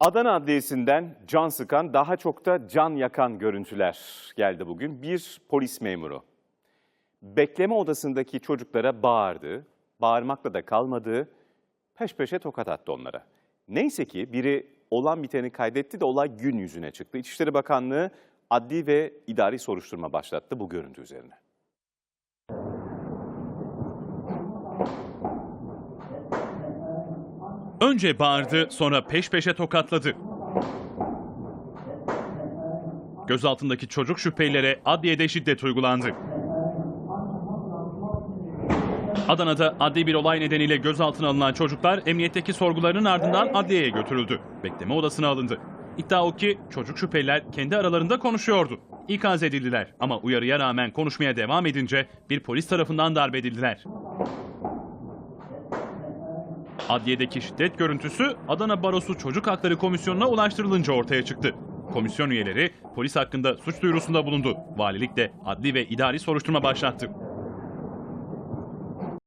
Adana Adliyesi'nden can sıkan, daha çok da can yakan görüntüler geldi bugün. Bir polis memuru bekleme odasındaki çocuklara bağırdı, bağırmakla da kalmadı, peş peşe tokat attı onlara. Neyse ki biri olan biteni kaydetti de olay gün yüzüne çıktı. İçişleri Bakanlığı adli ve idari soruşturma başlattı bu görüntü üzerine. Önce bağırdı, sonra peş peşe tokatladı. Gözaltındaki çocuk şüphelilere adliyede şiddet uygulandı. Adana'da adli bir olay nedeniyle gözaltına alınan çocuklar emniyetteki sorgularının ardından adliyeye götürüldü. Bekleme odasına alındı. İddia o ki çocuk şüpheliler kendi aralarında konuşuyordu. İkaz edildiler ama uyarıya rağmen konuşmaya devam edince bir polis tarafından darp edildiler. Adliyedeki şiddet görüntüsü Adana Barosu Çocuk Hakları Komisyonu'na ulaştırılınca ortaya çıktı. Komisyon üyeleri polis hakkında suç duyurusunda bulundu. Valilik de adli ve idari soruşturma başlattı.